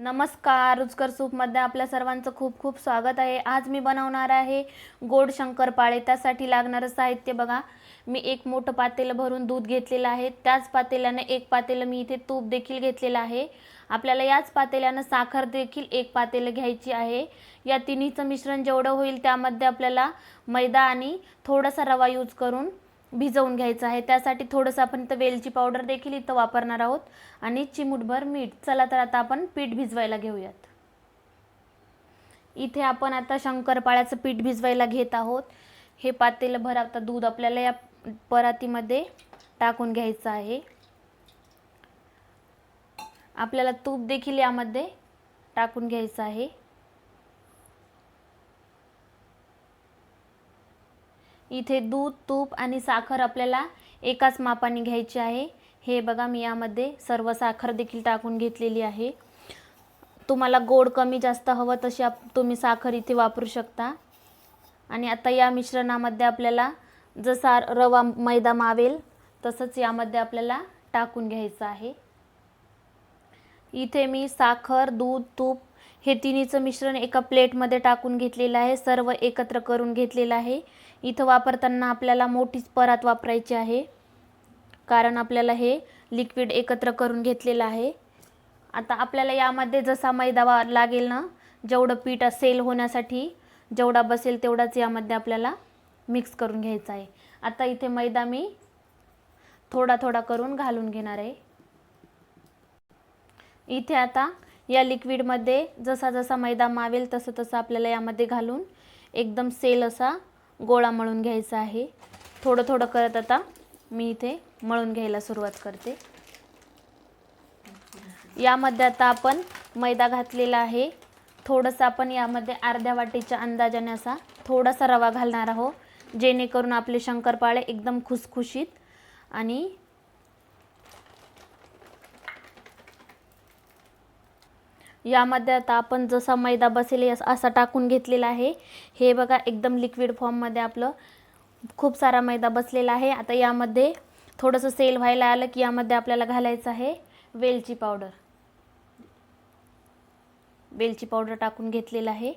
नमस्कार रुचकर सूपमध्ये आपल्या सर्वांचं खूप खूप स्वागत आहे. आज मी बनवणार आहे गोड शंकरपाळे त्यासाठी लागणारं साहित्य बघा. मी एक मोठं पातेलं भरून दूध घेतलेलं आहे. त्याच पातेल्यानं एक पातेलं मी इथे तूप देखील घेतलेलं आहे. आपल्याला याच पातेल्यानं साखर देखील एक पातेलं घ्यायची आहे. या तिन्हीचं मिश्रण जेवढं होईल त्यामध्ये आपल्याला मैदा आणि थोडासा रवा यूज करून भिजवून घ्यायचं आहे. त्यासाठी थोडंसं आपण इथं वेलची पावडर देखील इथं वापरणार आहोत. आणि चिमूटभर मीठ. चला तर आता आपण पीठ भिजवायला घेऊयात. इथे आपण आता शंकरपाळ्याचं पीठ भिजवायला घेत आहोत. हे पातेलं भर आता दूध आपल्याला या परातीमध्ये टाकून घ्यायचं आहे. आपल्याला तूप देखील यामध्ये टाकून घ्यायचं आहे. इथे दूध तूप आणि साखर आपल्याला एकाच मापाने घ्यायची आहे. हे बघा मी यामध्ये सर्व साखर देखील टाकून घेतलेली आहे. तुम्हाला गोड कमी जास्त हवं तशी आप तुम्ही साखर इथे वापरू शकता. आणि आता या मिश्रणामध्ये आपल्याला जसा रवा मैदा मावेल तसंच यामध्ये आपल्याला टाकून घ्यायचं आहे. इथे मी साखर दूध तूप हे तिन्हीचं मिश्रण एका प्लेटमध्ये टाकून घेतलेलं आहे. सर्व एकत्र करून घेतलेलं आहे. इथं वापरताना आपल्याला मोठीच परात वापरायची आहे. कारण आपल्याला हे लिक्विड एकत्र करून घेतलेलं आहे. आता आपल्याला यामध्ये जसा मैदा वा लागेल ना जेवढं पीठ सेल होण्यासाठी जेवढा बसेल तेवढाच यामध्ये आपल्याला मिक्स करून घ्यायचा आहे. आता इथे मैदा मी थोडा थोडा करून घालून घेणार आहे. इथे आता या लिक्विडमध्ये जसा जसा मैदा मावेल तसं तसं आपल्याला यामध्ये घालून एकदम सेल असा गोळा मळून घ्यायचा आहे. थोडं थोडं करत आता मी इथे मळून घ्यायला सुरुवात करते. यामध्ये आता आपण मैदा घातलेला आहे. थोडंसं आपण यामध्ये अर्ध्या वाटीच्या अंदाजाने असा थोडासा रवा घालणार आहोत जेणेकरून आपले शंकरपाळे एकदम खुसखुशीत आणि यामध्ये आता आपण जसा मैदा बसेल असा टाकून घेतलेला आहे. हे बघा एकदम लिक्विड फॉर्ममध्ये आपलं खूप सारा मैदा बसलेला आहे. आता यामध्ये थोडंसं सेल व्हायला आलं की यामध्ये आपल्याला घालायचं आहे वेलची पावडर वेलची पावडर टाकून घेतलेलं आहे.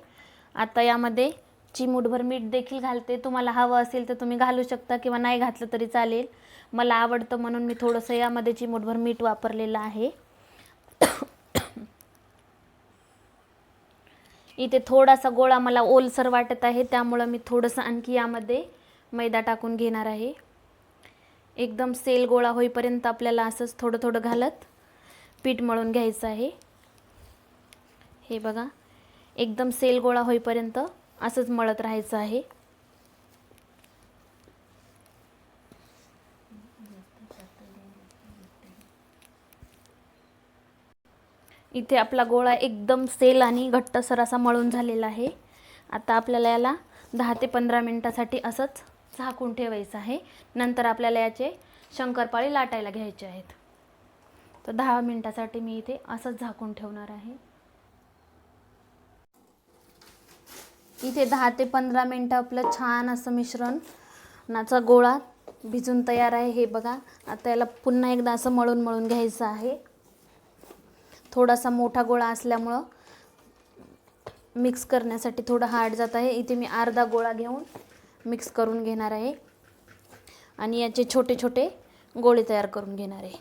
आता यामध्ये चिमूटभर मीठ देखील घालते. तुम्हाला हवं असेल तर तुम्ही घालू शकता किंवा नाही घातलं तरी चालेल. मला आवडतं म्हणून मी थोडंसं यामध्ये चिमूटभर मीठ वापरलेलं आहे. इथे थोडासा गोळा मला ओलसर वाटत आहे त्यामुळं मी थोडंसं आणखी यामध्ये मैदा टाकून घेणार आहे. एकदम सेल गोळा होईपर्यंत आपल्याला असंच थोडं थोडं घालत पीठ मळून घ्यायचं आहे. हे बघा एकदम सेल गोळा होईपर्यंत असंच मळत राहायचं आहे. इथे आपला गोळा एकदम सेल आणि घट्टसर असा मळून झालेला आहे. आता आपल्याला याला दहा ते पंधरा मिनटासाठी असंच झाकून ठेवायचं आहे. नंतर आपल्याला याचे शंकरपाळी लाटायला घ्यायचे आहेत. तर दहा मिनटासाठी मी इथे असंच झाकून ठेवणार आहे. इथे दहा ते पंधरा मिनटं आपलं छान असं मिश्रण नाचा गोळा भिजून तयार आहे. हे बघा आता याला पुन्हा एकदा असं मळून मळून घ्यायचं आहे. थोडासा मोठा गोळा असल्यामुळं मिक्स करण्यासाठी थोडं हार्ड जात आहे. इथे मी अर्धा गोळा घेऊन मिक्स करून घेणार आहे. आणि याचे छोटे छोटे गोळे तयार करून घेणार आहे.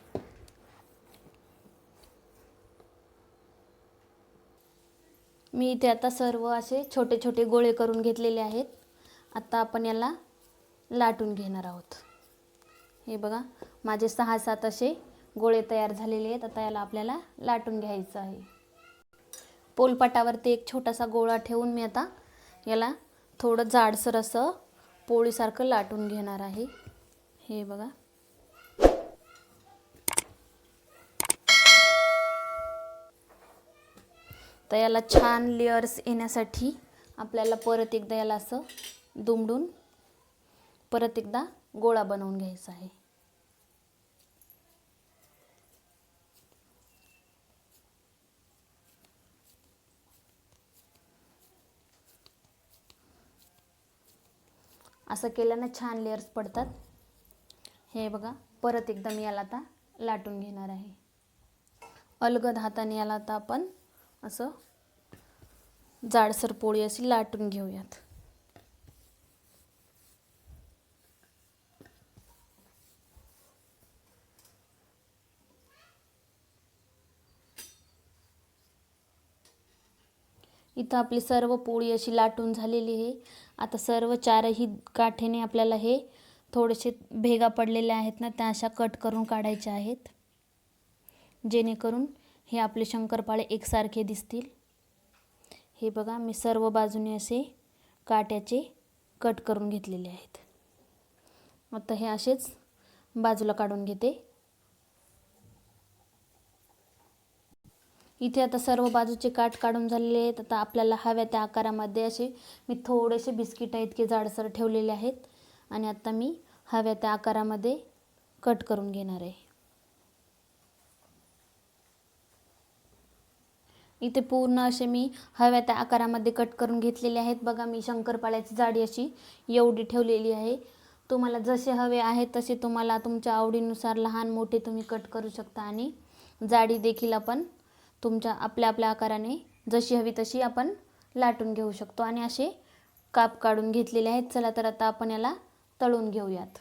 मी इथे आता सर्व असे छोटे छोटे गोळे करून घेतलेले आहेत. आता आपण याला लाटून घेणार आहोत. हे बघा माझे सहा सात असे गोळे तयार झालेले आहेत. आता याला आपल्याला लाटून घ्यायचं आहे. पोलपाटावरती एक छोटासा गोळा ठेवून मी आता याला थोडं जाडसर असं पोळीसारखं लाटून घेणार आहे. हे बघा. तर याला छान लेअर्स येण्यासाठी आपल्याला परत एकदा याला असं दुमडून परत एकदा गोळा बनवून घ्यायचा आहे. असं केल्यानं छान लेअर्स पडतात. हे बघा परत एकदा मी याला आता लाटून घेणार आहे. अलगद हाताने याला आता आपण असं जाडसर पोळी अशी लाटून घेऊयात. इथं आपली सर्व पोळी अशी लाटून झालेली आहे. आता सर्व चारही काठेने आपल्याला हे थोडेसे भेगा पडलेले आहेत ना त्या अशा कट करून काढायच्या आहेत. जेणेकरून हे आपले शंकरपाळे एकसारखे दिसतील. हे बघा मी सर्व बाजूने असे काट्याचे कट करून घेतलेले आहेत. आता हे असेच बाजूला काढून घेते. इथे आता सर्व बाजूचे काठ काढून झालेले आहेत. आता आपल्याला हव्या त्या आकारामध्ये असे मी थोडेसे बिस्किट इतके जाडसर ठेवलेले आहेत. आणि आता मी हव्या त्या आकारामध्ये कट करून घेणार आहे. इथे पूर्ण असे मी हव्या त्या आकारामध्ये कट करून घेतलेले आहेत. बघा मी शंकरपाळ्याची जाडी अशी एवढी ठेवलेली आहे. तुम्हाला जसे हवे आहेत तसे तुम्हाला तुमच्या आवडीनुसार लहान मोठे तुम्ही कट करू शकता. आणि जाडी देखील आपण तुमच्या आपल्या आपल्या आकाराने जशी हवी तशी आपण लाटून घेऊ शकतो. आणि असे काप काढून घेतलेले आहेत. चला तर आता आपण याला तळून घेऊयात.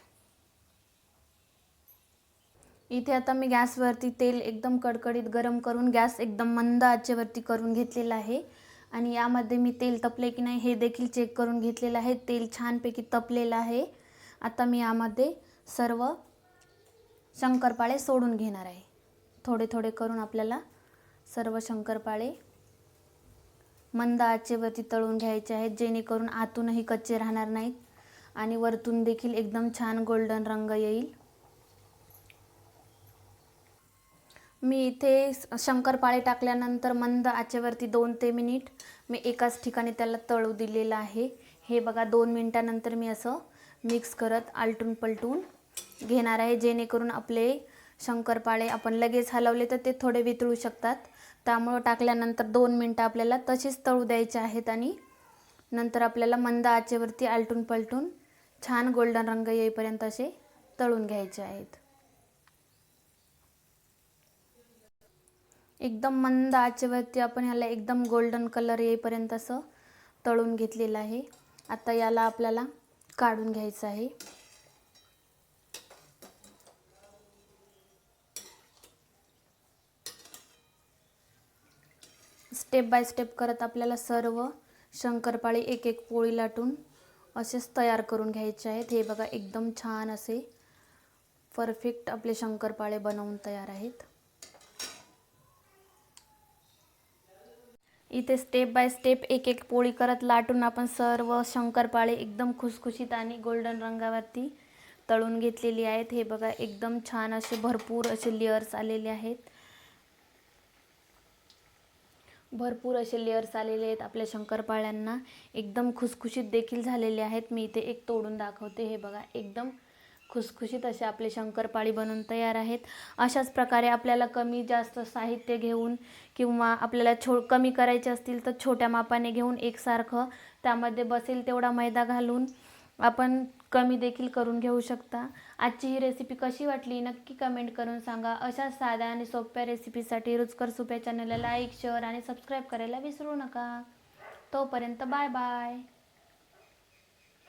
इथे आता मी गॅसवरती तेल एकदम कडकडीत गरम करून गॅस एकदम मंद आचेवरती करून घेतलेला आहे. आणि यामध्ये मी तेल तपले की नाही हे देखील चेक करून घेतलेलं आहे. तेल छानपैकी तपलेलं आहे. आता मी यामध्ये सर्व शंकरपाळे सोडून घेणार आहे. थोडे थोडे करून आपल्याला सर्व शंकरपाळे. मंद आचेवरती तळून घ्यायचे आहेत जेणेकरून आतूनही कच्चे राहणार नाहीत आणि वरतून देखील एकदम छान गोल्डन रंग येईल. मी इथे शंकरपाळे टाकल्यानंतर मंद आचेवरती दोन ते मिनिट मी एकाच ठिकाणी त्याला तळू दिलेलं आहे. हे बघा दोन मिनटानंतर मी असं मिक्स करत आलटून पलटून घेणार आहे जेणेकरून आपले शंकरपाळे आपण लगेच हलवले तर ते थोडे वितळू शकतात. त्यामुळं टाकल्यानंतर दोन मिनटं आपल्याला तसेच तळू द्यायचे आहेत आणि नंतर आपल्याला मंद आचेवरती आलटून पलटून छान गोल्डन रंग येईपर्यंत असे तळून घ्यायचे आहेत. एकदम मंद आचेवरती आपण ह्याला एकदम गोल्डन कलर येईपर्यंत असं तळून घेतलेलं आहे. आता याला आपल्याला काढून घ्यायचं आहे. स्टेप बाय स्टेप करत आपल्याला सर्व शंकरपाळी एक एक पोळी लाटून असेच तयार करून घ्यायचे आहेत. हे बघा एकदम छान असे परफेक्ट आपले शंकरपाळे बनवून तयार आहेत. इथे स्टेप बाय स्टेप एक एक पोळी करत लाटून आपण सर्व शंकरपाळे एकदम खुसखुशीत आणि गोल्डन रंगावरती तळून घेतलेली आहेत. हे बघा एकदम छान असे भरपूर असे लेअर्स आलेले आहेत. भरपूर असे लेअर्स आलेले आहेत आपल्या शंकरपाळ्यांना. एकदम खुसखुशीत देखील झालेले आहेत. मी इथे एक तोडून दाखवते. हे बघा एकदम खुसखुशीत असे आपले शंकरपाळी बनवून तयार आहेत. अशाच प्रकारे आपल्याला कमी जास्त साहित्य घेऊन किंवा आपल्याला छो कमी करायचे असतील तर छोट्या मापाने घेऊन एकसारखं त्यामध्ये बसेल तेवढा मैदा घालून आपण कमी देखील करून घेऊ शकता. आजची ही रेसिपी कशी वाटली नक्की कमेंट करून सांगा. अशा साध्या आणि सोप्या रेसिपीसाठी रुचकर सुप्या चॅनलला लाईक शेअर आणि सबस्क्राईब करायला विसरू नका. तोपर्यंत बाय बाय